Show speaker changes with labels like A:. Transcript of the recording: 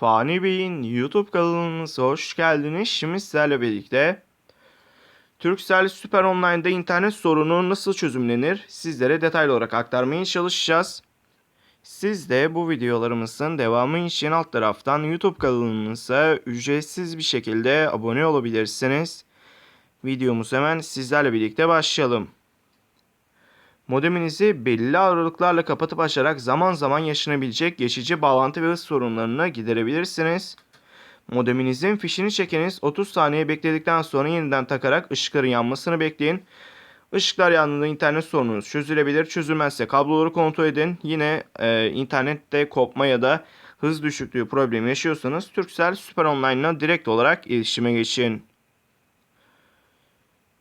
A: Fani Bey'in YouTube kanalımıza hoş geldiniz. Şimdi sizlerle birlikte Turkcell Süper Online'da internet sorunu nasıl çözümlenir sizlere detaylı olarak aktarmaya çalışacağız. Siz de bu videolarımızın devamı için alt taraftan YouTube kanalımıza ücretsiz bir şekilde abone olabilirsiniz. Videomuz hemen sizlerle birlikte başlayalım. Modeminizi belli aralıklarla kapatıp açarak zaman zaman yaşanabilecek geçici bağlantı ve hız sorunlarını giderebilirsiniz. Modeminizin fişini çekiniz 30 saniye bekledikten sonra yeniden takarak ışıkların yanmasını bekleyin. Işıklar yandığında internet sorununuz çözülebilir. Çözülmezse kabloları kontrol edin. Yine e, internette kopma ya da hız düşüklüğü problemi yaşıyorsanız Turkcell Süper Online'la direkt olarak iletişime geçin.